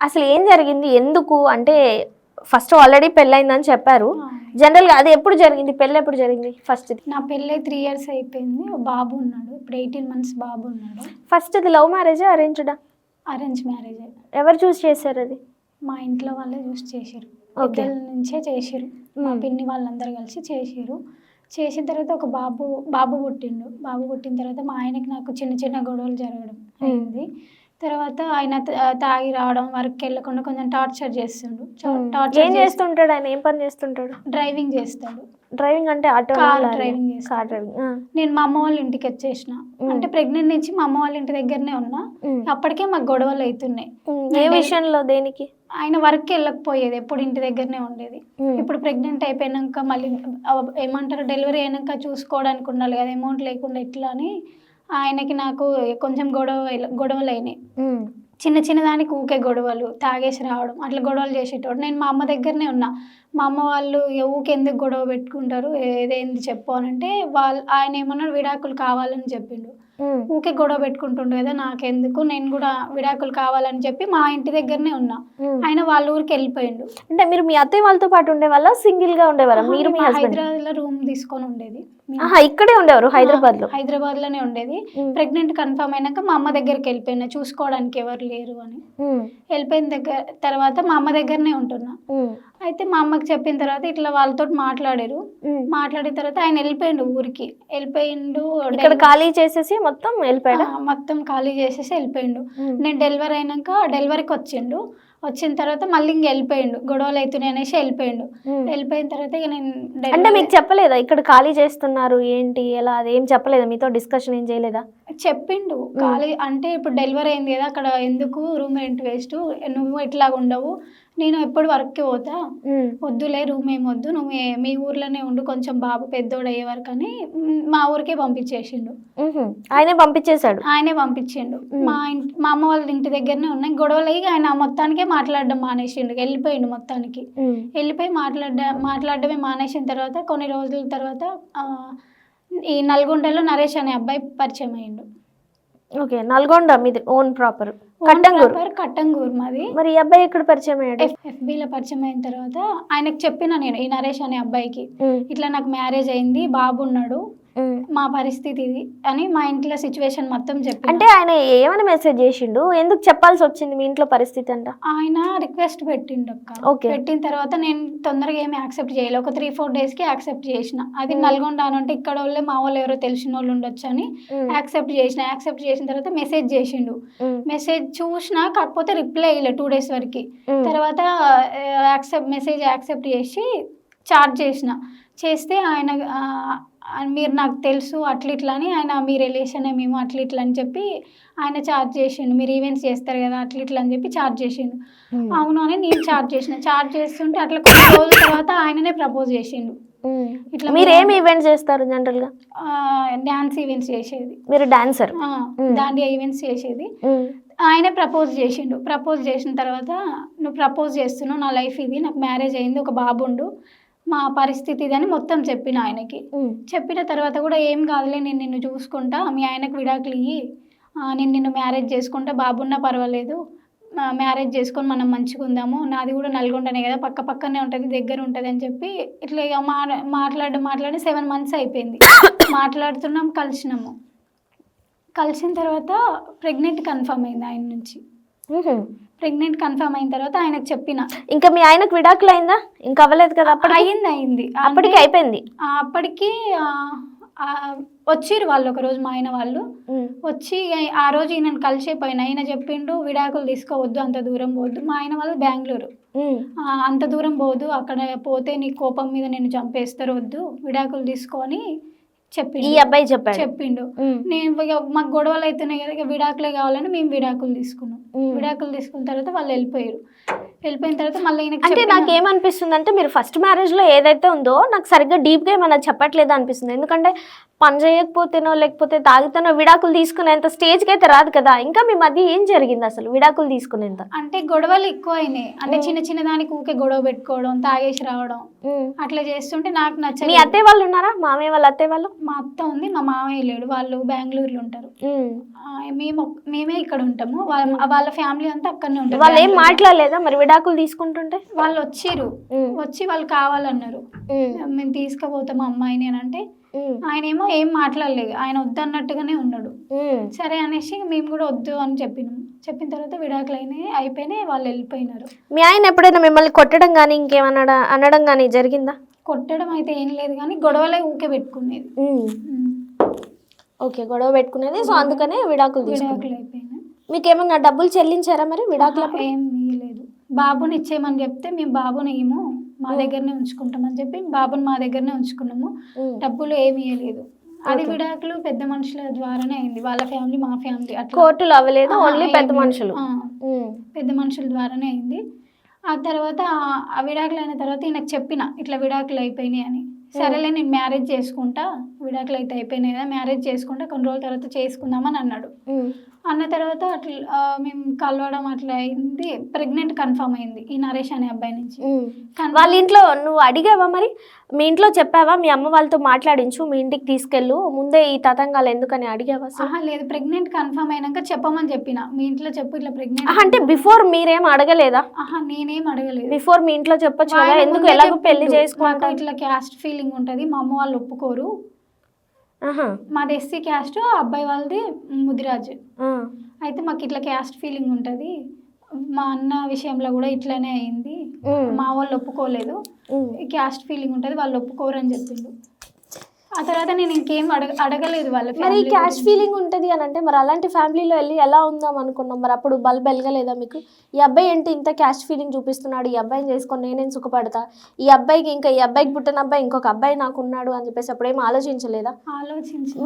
అసలు ఏం జరిగింది? ఎందుకు? అంటే ఫస్ట్ ఆల్రెడీ పెళ్ళైందని చెప్పారు. జనరల్గా అది ఎప్పుడు జరిగింది? పెళ్ళి ఎప్పుడు జరిగింది ఫస్ట్ నా పెళ్ళై త్రీ ఇయర్స్ అయిపోయింది. బాబు ఉన్నాడు. ఇప్పుడు ఎయిటీన్ మంత్స్ బాబు ఉన్నాడు. ఫస్ట్ అది లవ్ మ్యారేజ్ అరేంజ్డా అరేంజ్ మ్యారేజ్ ఎవరు చూస్ చేశారు అది? మా ఇంట్లో వాళ్ళే చూసి చేసారు. పెద్దల నుంచే చేసారు మా. పిన్ని వాళ్ళందరూ కలిసి చేసారు చేసిన తర్వాత ఒక బాబు బాబు పుట్టిండు. బాబు పుట్టిన తర్వాత మా ఆయనకి నాకు చిన్న చిన్న గొడవలు జరగడం అయింది. తర్వాత ఆయన తాగి రావడం వర్క్కి వెళ్ళకుండా కొంచెం టార్చర్ చేస్తుండు. ఏం టార్చర్ చేస్తుంటాడు ఆయన? ఏం పని చేస్తుంటాడు? డ్రైవింగ్ చేస్తాడు. డ్రైవింగ్ అంటే auto car driving. Car driving. నేను మా అమ్మ వాళ్ళ ఇంటికి వచ్చేసిన. అంటే ప్రెగ్నెంట్ నుంచి మా అమ్మ వాళ్ళ ఇంటి దగ్గరనే ఉన్నా. అప్పటికే మాకు గొడవలు అవుతున్నాయి ఏ విషయంలో? దేనికి? ఆయన వర్క్కి వెళ్ళకపోయేది. ఎప్పుడు ఇంటి దగ్గరనే ఉండేది. ఇప్పుడు ప్రెగ్నెంట్ అయిపోయినాక మళ్ళీ ఏమంటారు? డెలివరీ అయినాక చూసుకోవడానికి ఉండాలి కదా. అమౌంట్ లేకుండా ఎట్లా అని ఆయనకి నాకు కొంచెం గొడవ గొడవలు అయినాయి. చిన్న చిన్న దానికి ఊకే గొడవలు తాగేసి రావడం అట్లా గొడవలు చేసేటోడు. నేను మా అమ్మ దగ్గరనే ఉన్నా. మా అమ్మ వాళ్ళు "ఏ ఊకే ఎందుకు గొడవ పెట్టుకుంటారు? ఏదేంది చెప్పు అని అంటే వాళ్ళు ఆయన ఏమన్నాడు? విడాకులు కావాలని చెప్పిండు. ఊకే గొడవ పెట్టుకుంటుండు కదా నాకెందుకు నేను కూడా విడాకులు కావాలని చెప్పి మా ఇంటి దగ్గరనే ఉన్నా. ఆయన వాళ్ళ ఊరికి వెళ్ళిపోయిండు. అంటే మీరు మీ అత్తయ్య వాళ్ళతో పాటు ఉండేవాళ్ళ సింగిల్గా ఉండేవారా మీరు మీ హైదరాబాద్లో రూమ్ తీసుకొని ఉండేది. ఇక్కడే ఉండేవారు హైదరాబాద్లో హైదరాబాద్లోనే ఉండేది. ప్రెగ్నెంట్ కన్ఫర్మ్ అయినాక మా అమ్మ దగ్గరికి వెళ్ళిపోయినా చూసుకోవడానికి ఎవరు లేరు అని. వెళ్ళిపోయిన దగ్గర తర్వాత మా అమ్మ దగ్గరనే ఉంటున్నా. అయితే మా అమ్మకి చెప్పిన తర్వాత ఇట్లా వాళ్ళతో మాట్లాడారు. మాట్లాడిన తర్వాత ఆయన వెళ్ళిపోయిండు ఊరికి. వెళ్ళిపోయిండు ఇక్కడ ఖాళీ చేసేసి మొత్తం వెళ్ళిపోయాడా? మొత్తం ఖాళీ చేసేసి వెళ్ళిపోయిండు. నేను డెలివరీ అయినాక డెలివరీకి వచ్చిండు. వచ్చిన తర్వాత మళ్ళీ ఇంక వెళ్ళిపోయిండు. గొడవలు అవుతున్నాయి అనేసి వెళ్ళిపోయిండు. వెళ్ళిపోయిన తర్వాత ఇక నేను అంటే మీకు చెప్పలేదా? ఇక్కడ ఖాళీ చేస్తున్నారు ఏంటి ఎలా అదేం చెప్పలేదా? మీతో డిస్కషన్ ఏం చేయలేదా? చెప్పిండు. ఖాళీ అంటే ఇప్పుడు డెలివరీ అయింది కదా అక్కడ ఎందుకు రూమ్ రెంట్ వేస్ట్? నువ్వు ఇట్లా ఉండవు నేను ఎప్పుడు వర్క్కి పోతా. వద్దులే రూమ్ ఏం వద్దు. నువ్వు మీ ఊర్లోనే ఉండు కొంచెం బాబు పెద్దోడు అయ్యే వరకు అని మ్, ఊరికే పంపించేసిండు. ఆయనే పంపించేశాడు? ఆయనే పంపించిండు. మా ఇంటి మా అమ్మ వాళ్ళ ఇంటి దగ్గరనే ఉన్నాయి గొడవలు అయ్యి ఆయన మొత్తానికే మాట్లాడడం మానేసిండు. వెళ్ళిపోయిండు మొత్తానికి. వెళ్ళిపోయి మాట్లాడ మాట్లాడడమే మానేసిన తర్వాత కొన్ని రోజుల తర్వాత ఈ నల్గొండలో నరేష్ అనే అబ్బాయి పరిచయం అయ్యిండు. ఓకే నల్గొండ మీది ఓన్ ప్రాపర్ కట్టంగూరు కట్టంగూరు మాది మరి ఈ అబ్బాయి ఎక్కడ పరిచయం అయ్యాడు ఎఫ్ ఎఫ్బీలో పరిచయం అయిన తర్వాత ఆయనకు చెప్పిన నేను ఈ నరేష్ అనే అబ్బాయికి. ఇట్లా నాకు మ్యారేజ్ అయింది బాబు ఉన్నాడు. మా పరిస్థితి ఇది అని మా ఇంట్లో సిచ్యువేషన్ మొత్తం చెప్పి అంటే ఆయన ఏమైనా మెసేజ్ చేసిండు? ఎందుకు చెప్పాల్సి వచ్చింది మీ ఇంట్లో పరిస్థితి అంట? ఆయన రిక్వెస్ట్ పెట్టిండు అక్క. పెట్టిన తర్వాత నేను తొందరగా ఏమి యాక్సెప్ట్ చేయలేదు ఒక త్రీ ఫోర్ డేస్కి యాక్సెప్ట్ చేసిన. అది నల్గొండ అని అంటే ఇక్కడ వాళ్ళే మా వాళ్ళు ఎవరో తెలిసిన వాళ్ళు ఉండొచ్చు అని. యాక్సెప్ట్ చేసిన. యాక్సెప్ట్ చేసిన తర్వాత మెసేజ్ చేసిండు. మెసేజ్ చూసినా కాకపోతే రిప్లై అయ్యలే టూ డేస్ వరకు. తర్వాత యాక్సెప్ట్ మెసేజ్ యాక్సెప్ట్ చేసి చార్జ్ చేసిన. చేస్తే ఆయన మీరు నాకు తెలుసు అట్లా ఇట్లా అని ఆయన మీ రిలేషనే మేము అట్లా ఇట్లా అని చెప్పి ఆయన చార్జ్ చేసిండు. మీరు ఈవెంట్స్ చేస్తారు కదా అట్లా ఇట్లా అని చెప్పి చార్జ్ చేసిండు. అవును అని నేను చార్జ్ చేసిన. చార్జ్ చేస్తుంటే అట్లా కొన్ని రోజుల తర్వాత ఆయననే ప్రపోజ్ చేసిండు. ఇట్లా మీరు ఏం ఈవెంట్స్ చేస్తారు జనరల్గా? డ్యాన్స్ ఈవెంట్స్ చేసేది. మీరు డాన్సర్ దాండియా ఈవెంట్స్ చేసేది. ఆయనే ప్రపోజ్ చేసిండు. ప్రపోజ్ చేసిన తర్వాత నువ్వు ప్రపోజ్ చేస్తున్నావు నా లైఫ్ ఇది నాకు మ్యారేజ్ అయింది ఒక బాబుండు మా పరిస్థితి ఇది అని మొత్తం చెప్పిన ఆయనకి. చెప్పిన తర్వాత కూడా ఏం కాదులే నేను నిన్ను చూసుకుంటా మీ ఆయనకు విడాకులు ఇయ్యి. నేను నిన్ను మ్యారేజ్ చేసుకుంటా బాబున్నా పర్వాలేదు. మ్యారేజ్ చేసుకొని మనం మంచిగా ఉందాము. నాది కూడా నల్గొండనే కదా పక్క పక్కనే ఉంటుంది దగ్గర ఉంటుంది అని చెప్పి ఇట్లా ఇక మా మాట్లాడి మాట్లాడి సెవెన్ మంత్స్ అయిపోయింది. మాట్లాడుతున్నాం కలిసినాము. కలిసిన తర్వాత ప్రెగ్నెంట్ కన్ఫర్మ్ అయింది ఆయన నుంచి. ప్రెగ్నెంట్ కన్ఫర్మ్ అయిన తర్వాత ఆయనకు చెప్పిన. ఇంకా మీ ఆయనకు విడాకులు అయిందా ఇంకా అవ్వలేదు కదా అప్పటికి? అయింది అయింది. అప్పటికి అయిపోయింది? అప్పటికి వచ్చిర్రు వాళ్ళు ఒక రోజు మా ఆయన వాళ్ళు. వచ్చి ఆ రోజు ఈయనను కలిసిపోయిన ఆయన చెప్పిండు విడాకులు తీసుకోవద్దు అంత దూరం పోవద్దు. మా ఆయన వాళ్ళు బెంగళూరు. అంత దూరం పోదు అక్కడ పోతే నీ కోపం మీద నేను చంపేస్తారు వద్దు. విడాకులు తీసుకొని ఈ చెప్పిండు అబ్బాయి చెప్పాడు. చెప్పిండు. నేను మాకు గొడవలు అవుతున్నాయి కదా ఇక విడాకులే కావాలని మేము విడాకులు తీసుకున్నాం. విడాకులు తీసుకున్న తర్వాత వాళ్ళు వెళ్ళిపోయారు. వెళ్ళిపోయిన తర్వాత మళ్ళీ అంటే నాకు ఏమనిపిస్తుంది అంటే మీరు ఫస్ట్ మ్యారేజ్లో ఏదైతే ఉందో నాకు సరిగ్గా డీప్గా ఏమన్నా చెప్పట్లేదు అనిపిస్తుంది. ఎందుకంటే పని చేయకపోతేనో లేకపోతే తాగితేనో విడాకులు తీసుకునేంత స్టేజ్కి అయితే రాదు కదా. ఇంకా మీ మధ్య ఏం జరిగింది అసలు విడాకులు తీసుకునేంత? అంటే గొడవలు ఎక్కువ అయినాయి అంటే చిన్న చిన్న దానికి ఊకే గొడవ పెట్టుకోవడం తాగేసి రావడం. అట్లా చేస్తుంటే నాకు మీ నచ్చలేదు అత్తయ్య వాళ్ళు ఉన్నారా? మామయ్య వాళ్ళ అత్తయ్య వాళ్ళు? మా అత్త ఉంది మా మామయ్య లేడు. వాళ్ళు బెంగళూరులో ఉంటారు. మేము. మేమే ఇక్కడ ఉంటాము. వాళ్ళ ఫ్యామిలీ అంతా అక్కడనే ఉంటారు. వాళ్ళు ఏం. మాట్లాడలేదా మరి విడాకులు తీసుకుంటుంటే? వాళ్ళు వచ్చిర్రు ఉమ్. వచ్చి వాళ్ళు కావాలన్నారు. మేము తీసుకుపోతాం అమ్మాయిని అని అంటే. ఆయన ఏమో ఏం మాట్లాడలేదు. ఆయన వద్దన్నట్టుగానే ఉన్నాడు. సరే అనేసి మేము కూడా వద్దు అని చెప్పినాం. చెప్పిన తర్వాత విడాకులు అయినాయి అయిపోయినాయి వాళ్ళు వెళ్ళిపోయినారు. మీ ఆయన ఎప్పుడైనా మిమ్మల్ని కొట్టడం కానీ ఇంకేమన్నా అనడం కానీ జరిగిందా? కొట్టడం అయితే ఏం లేదు కానీ గొడవలే ఊకే పెట్టుకునేది. ఓకే గొడవ పెట్టుకునేది. సో అందుకనే విడాకులు విడాకులు అయిపోయినాయి. మీకు ఏమన్నా డబ్బులు చెల్లించారా మరి విడాకులప్పుడు? ఏం ఇయ్యలేదు బాబుని ఇచ్చేయమని చెప్తే మేము బాబుని ఏమో మా దగ్గరనే ఉంచుకుంటామని చెప్పి బాబుని మా దగ్గరనే ఉంచుకున్నాము. డబ్బులు ఏమి ఇవ్వలేదు అది విడాకులు పెద్ద మనుషుల ద్వారానే అయింది. వాళ్ళ ఫ్యామిలీ మా ఫ్యామిలీ అట్లా. కోర్టులు అవ్వలేదు ఓన్లీ పెద్ద. మనుషులు. పెద్ద మనుషుల ద్వారానే అయింది. ఆ తర్వాత ఆ- విడాకులు అయిన తర్వాత ఈయనకు చెప్పిన ఇట్లా విడాకులు అయిపోయినాయి అని. సరేలే నేను మ్యారేజ్ చేసుకుంటా. విడాకులు అయితే అయిపోయినాయి కదా మ్యారేజ్ చేసుకుంటా. కొన్ని రోజుల తర్వాత చేసుకుందామని అన్నాడు. అన్న తర్వాత అట్లా మేము కలవడం అట్లా అయింది. ప్రెగ్నెంట్ కన్ఫర్మ్ అయింది ఈ నరేష్ అనే అబ్బాయి నుంచి. వాళ్ళ ఇంట్లో నువ్వు అడిగావా మరి? మీ ఇంట్లో చెప్పావా? మీ అమ్మ వాళ్ళతో మాట్లాడించు మీ ఇంటికి తీసుకెళ్ళు. ముందే ఈ తతంగాలు ఎందుకని అడిగావా? ఆహా లేదు. ప్రెగ్నెంట్ కన్ఫర్మ్ అయినాక చెప్పమని చెప్పిన. మీ ఇంట్లో చెప్పు ఇట్లా ప్రెగ్నెంట్ అంటే బిఫోర్ మీరేం అడగలేదా? ఆహా నేనేం అడగలేదు. బిఫోర్ మీ ఇంట్లో చెప్పొచ్చు కదా. ఎందుకు ఎలాగో పెళ్ళి మాకు చేసుకుంటా? ఇట్లా క్యాస్ట్ ఫీలింగ్ ఉంటది. మా అమ్మ వాళ్ళు ఒప్పుకోరు. మాది ఎస్సీ క్యాస్ట్ అబ్బాయి వాళ్ళది ముదిరాజ్. అయితే మాకు ఇట్లా క్యాస్ట్ ఫీలింగ్ ఉంటుంది మా అన్న విషయంలో కూడా ఇట్లానే అయింది. మా వాళ్ళు ఒప్పుకోలేదు. క్యాస్ట్ ఫీలింగ్ ఉంటుంది వాళ్ళు ఒప్పుకోరు అని చెప్పిండు ఆ తర్వాత నేను ఇంకేం అడగ అడగలేదు వాళ్ళ మరి క్యాష్. ఫీలింగ్ ఉంటుంది అని అంటే మరి అలాంటి ఫ్యామిలీలో వెళ్ళి ఎలా ఉందాం అనుకున్నాం? మరి అప్పుడు బల్బ్ వెలగలేదా మీకు? ఈ అబ్బాయి ఏంటి ఇంత క్యాష్ ఫీలింగ్ చూపిస్తున్నాడు? ఈ అబ్బాయిని చేసుకొని నేనేం సుఖపడతా. ఈ అబ్బాయికి ఇంకా ఈ అబ్బాయికి పుట్టిన అబ్బాయి ఇంకొక అబ్బాయి నాకు ఉన్నాడు అని చెప్పేసి అప్పుడు ఏం ఆలోచించలేదా? ఆలోచించి